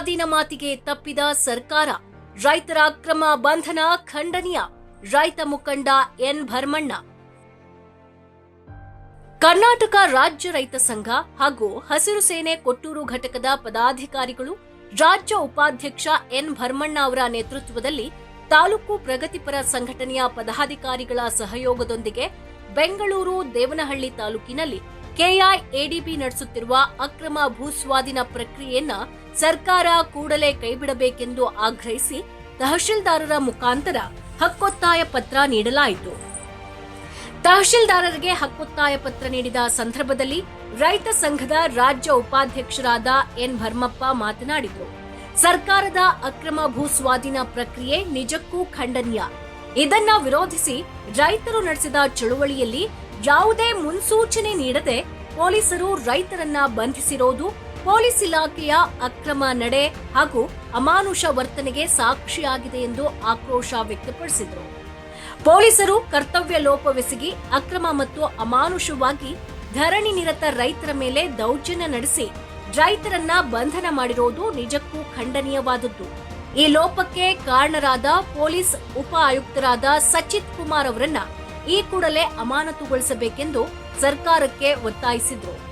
ಭೂಸ್ವಾಧೀನ ಮಾತಿಗೆ ತಪ್ಪಿದ ಸರ್ಕಾರ. ರೈತರ ಅಕ್ರಮ ಬಂಧನ ಖಂಡನೀಯ. ರೈತ ಮುಖಂಡ ಎನ್ ಭರ್ಮಣ್ಣ. ಕರ್ನಾಟಕ ರಾಜ್ಯ ರೈತ ಸಂಘ ಹಾಗೂ ಹಸಿರು ಸೇನೆ ಕೊಟ್ಟೂರು ಘಟಕದ ಪದಾಧಿಕಾರಿಗಳು, ರಾಜ್ಯ ಉಪಾಧ್ಯಕ್ಷ ಎನ್ ಭರ್ಮಣ್ಣ ಅವರ ನೇತೃತ್ವದಲ್ಲಿ ತಾಲೂಕು ಪ್ರಗತಿಪರ ಸಂಘಟನೆಯ ಪದಾಧಿಕಾರಿಗಳ ಸಹಯೋಗದೊಂದಿಗೆ ಬೆಂಗಳೂರು ದೇವನಹಳ್ಳಿ ತಾಲೂಕಿನಲ್ಲಿ ಕೆಐಎಡಿಬಿ ನಡೆಸುತ್ತಿರುವ ಅಕ್ರಮ ಭೂಸ್ವಾಧೀನ ಪ್ರಕ್ರಿಯೆಯನ್ನ ಸರ್ಕಾರ ಕೂಡಲೇ ಕೈಬಿಡಬೇಕೆಂದು ಆಗ್ರಹಿಸಿ ತಹಶೀಲ್ದಾರರ ಮುಖಾಂತರ ಹಕ್ಕೊತ್ತಾಯ ಪತ್ರ ನೀಡಲಾಯಿತು. ತಹಶೀಲ್ದಾರರಿಗೆ ಹಕ್ಕೊತ್ತಾಯ ಪತ್ರ ನೀಡಿದ ಸಂದರ್ಭದಲ್ಲಿ ರೈತ ಸಂಘದ ರಾಜ್ಯ ಉಪಾಧ್ಯಕ್ಷರಾದ ಎನ್ ಭರ್ಮಪ್ಪ ಮಾತನಾಡಿದರು. ಸರ್ಕಾರದ ಅಕ್ರಮ ಭೂಸ್ವಾಧೀನ ಪ್ರಕ್ರಿಯೆ ನಿಜಕ್ಕೂ ಖಂಡನೀಯ. ಇದನ್ನ ವಿರೋಧಿಸಿ ರೈತರು ನಡೆಸಿದ ಚಳುವಳಿಯಲ್ಲಿ ಯಾವುದೇ ಮುನ್ಸೂಚನೆ ನೀಡದೆ ಪೊಲೀಸರು ರೈತರನ್ನ ಬಂಧಿಸಿರೋದು ಪೊಲೀಸ್ ಇಲಾಖೆಯ ಅಕ್ರಮ ನಡೆ ಹಾಗೂ ಅಮಾನುಷ ವರ್ತನೆಗೆ ಸಾಕ್ಷಿಯಾಗಿದೆ ಎಂದು ಆಕ್ರೋಶ ವ್ಯಕ್ತಪಡಿಸಿದರು. ಪೊಲೀಸರು ಕರ್ತವ್ಯ ಲೋಪವೆಸಗಿ ಅಕ್ರಮ ಮತ್ತು ಅಮಾನುಷವಾಗಿ ಧರಣಿ ನಿರತ ರೈತರ ಮೇಲೆ ದೌರ್ಜನ್ಯ ನಡೆಸಿ ರೈತರನ್ನ ಬಂಧನ ಮಾಡಿರುವುದು ನಿಜಕ್ಕೂ ಖಂಡನೀಯವಾದದ್ದು. ಈ ಲೋಪಕ್ಕೆ ಕಾರಣರಾದ ಪೊಲೀಸ್ ಉಪ ಆಯುಕ್ತರಾದ ಸಚಿತ್ ಕುಮಾರ್ ಅವರನ್ನ ಈ ಕೂಡಲೇ ಅಮಾನತುಗೊಳಿಸಬೇಕೆಂದು ಸರ್ಕಾರಕ್ಕೆ ಒತ್ತಾಯಿಸಿದ್ರು.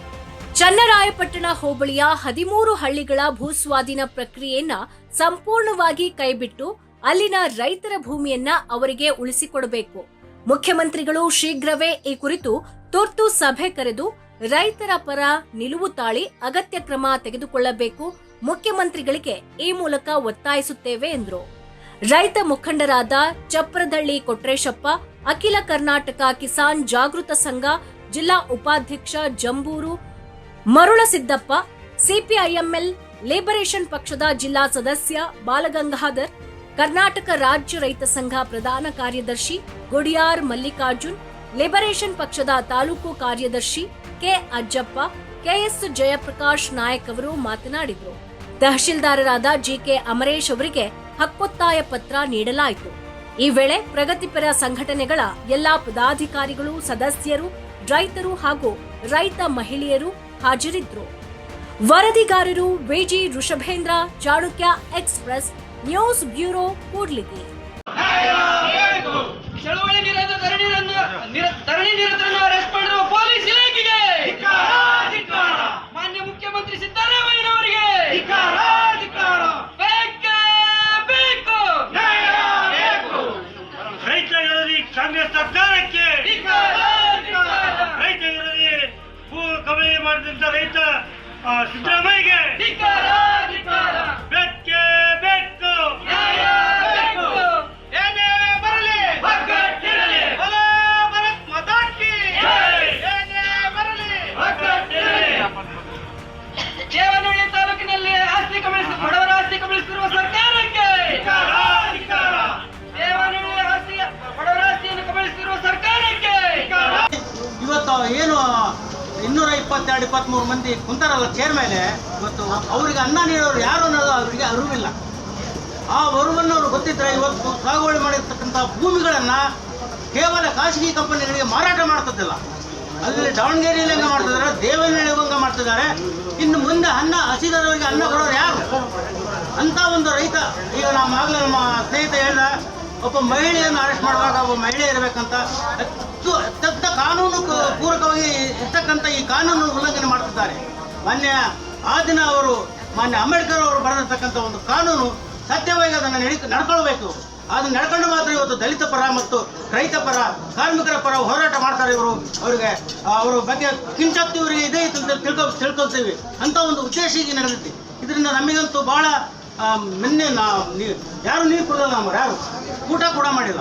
ಚನ್ನರಾಯಪಟ್ಟಣ ಹೋಬಳಿಯ ಹದಿಮೂರು ಹಳ್ಳಿಗಳ ಭೂಸ್ವಾಧೀನ ಪ್ರಕ್ರಿಯೆಯನ್ನ ಸಂಪೂರ್ಣವಾಗಿ ಕೈಬಿಟ್ಟು ಅಲ್ಲಿನ ರೈತರ ಭೂಮಿಯನ್ನ ಅವರಿಗೆ ಉಳಿಸಿಕೊಡಬೇಕು. ಮುಖ್ಯಮಂತ್ರಿಗಳು ಶೀಘ್ರವೇ ಈ ಕುರಿತು ತುರ್ತು ಸಭೆ ಕರೆದು ರೈತರ ಪರ ನಿಲುವು ತಾಳಿ ಅಗತ್ಯ ಕ್ರಮ ತೆಗೆದುಕೊಳ್ಳಬೇಕು. ಮುಖ್ಯಮಂತ್ರಿಗಳಿಗೆ ಈ ಮೂಲಕ ಒತ್ತಾಯಿಸುತ್ತೇವೆ ಎಂದರು. ರೈತ ಮುಖಂಡರಾದ ಚಪ್ರದಳ್ಳಿ ಕೊಟ್ರೇಶಪ್ಪ ಅಖಿಲ ಕರ್ನಾಟಕ ಕಿಸಾನ್ ಜಾಗೃತ ಸಂಘ ಜಿಲ್ಲಾ ಉಪಾಧ್ಯಕ್ಷ ಜಂಬೂರು ಮರುಳಸಿದ್ದಪ್ಪ, ಸಿಪಿಐಎಂಎಲ್, ಲಿಬರೇಷನ್ ಪಕ್ಷದ ಜಿಲ್ಲಾ ಸದಸ್ಯ ಬಾಲಗಂಗಾಧರ್, ಕರ್ನಾಟಕ ರಾಜ್ಯ ರೈತ ಸಂಘ ಪ್ರಧಾನ ಕಾರ್ಯದರ್ಶಿ ಗುಡಿಯಾರ್ ಮಲ್ಲಿಕಾರ್ಜುನ್, ಲಿಬರೇಷನ್ ಪಕ್ಷದ ತಾಲೂಕು ಕಾರ್ಯದರ್ಶಿ ಕೆ ಅಜ್ಜಪ್ಪ, ಕೆಎಸ್ ಜಯಪ್ರಕಾಶ್ ನಾಯಕ್ ಅವರು ಮಾತನಾಡಿದರು. ತಹಶೀಲ್ದಾರರಾದ ಜಿಕೆ ಅಮರೇಶ್ ಅವರಿಗೆ ಹಕ್ಕೊತ್ತಾಯ ಪತ್ರ ನೀಡಲಾಯಿತು. ಈ ವೇಳೆ ಪ್ರಗತಿಪರ ಸಂಘಟನೆಗಳ ಎಲ್ಲಾ ಪದಾಧಿಕಾರಿಗಳು, ಸದಸ್ಯರು, ರೈತರು ಹಾಗೂ ರೈತ ಮಹಿಳೆಯರು ಹಾಜರಿದ್ದರು. ವರದಿಗಾರರು VG Rishabhendra Chanakya express, news bureau Kudligi. ಸರ್ಕಾರಕ್ಕೆ ರೈತ ವಿರೋಧಿ ಕಬಳಿ ಮಾಡಿದಂತ ರೈತ ಸಿದ್ದರಾಮಯ್ಯಗೆ ಏನು ಇನ್ನೂರ ಇಪ್ಪತ್ತೆರಡು ಇಪ್ಪತ್ತ್ಮೂರು ಮಂದಿ ಕುಂತಾರಲ್ಲ ಚೇರ್ ಮೇಲೆ, ಇವತ್ತು ಅವರಿಗೆ ಅನ್ನ ನೀಡೋರು ಯಾರು ಅನ್ನೋದು ಅವರಿಗೆ ಅರಿವಿಲ್ಲ. ಆ ಅರಿವನ್ನು ಅವ್ರು ಗೊತ್ತಿದ್ರೆ ಇವತ್ತು ಸಾಗುವಳಿ ಮಾಡಿರ್ತಕ್ಕಂಥ ಭೂಮಿಗಳನ್ನು ಕೇವಲ ಖಾಸಗಿ ಕಂಪನಿಗಳಿಗೆ ಮಾರಾಟ ಮಾಡ್ತದಿಲ್ಲ ಅಲ್ಲಿ ದಾವಣಗೆರೆಯಲ್ಲಿ ಹೆಂಗೆ ಮಾಡ್ತಿದ್ದಾರೆ ದೇವನಹಳ್ಳಿಗೂ ಹಂಗೆ ಮಾಡ್ತಿದ್ದಾರೆ. ಇನ್ನು ಮುಂದೆ ಅನ್ನ ಹಸಿದವರಿಗೆ ಅನ್ನ ಕೊಡೋರು ಯಾರು? ಅಂತ ಒಂದು ರೈತ, ಈಗ ನಮ್ಮ ಆಗಲೇ ನಮ್ಮ ಸ್ನೇಹಿತ ಹೇಳ್ದ, ಒಬ್ಬ ಮಹಿಳೆಯನ್ನು ಅರೆಸ್ಟ್ ಮಾಡುವಾಗ ಒಬ್ಬ ಮಹಿಳೆ ಇರಬೇಕಂತ ಅತ್ತು ಅತ್ಯಂತ ಕಾನೂನು ಪೂರಕವಾಗಿ ಇರ್ತಕ್ಕಂಥ ಈ ಕಾನೂನು ಉಲ್ಲಂಘನೆ ಮಾಡ್ತಿದ್ದಾರೆ ಮಾನ್ಯ, ಆ ದಿನ ಅವರು, ಮಾನ್ಯ ಅಂಬೇಡ್ಕರ್ ಅವರು ಬರೆದಿರ್ತಕ್ಕಂಥ ಒಂದು ಕಾನೂನು ಸತ್ಯವಾಗಿ ಅದನ್ನು ನಡಿ ನಡ್ಕೊಳ್ಬೇಕು. ಅದನ್ನು ನಡ್ಕೊಂಡು ಮಾತ್ರ ಇವತ್ತು ದಲಿತ ಪರ ಮತ್ತು ರೈತ ಪರ, ಕಾರ್ಮಿಕರ ಪರ ಹೋರಾಟ ಮಾಡ್ತಾರೆ ಇವರು. ಅವರಿಗೆ ಅವರ ಬಗ್ಗೆ ಕಿಂಚತ್ತು ಇವರಿಗೆ ಇದೆ ಅಂತ ತಿಳ್ಕೊ ತಿಳ್ಕೊಳ್ತೀವಿ. ಅಂತ ಒಂದು ಉದ್ದೇಶ ಈಗ ನಡೆದೈತಿ ಇದರಿಂದ ನಮಗಂತೂ ಭಾಳ ನಿನ್ನೆ ನಾ ನೀ- ಯಾರು ನೀರು ಕೊಡಲ್ಲ ನಮ್ಮ ಯಾರು? ಊಟ ಕೂಡ ಮಾಡಿಲ್ಲ.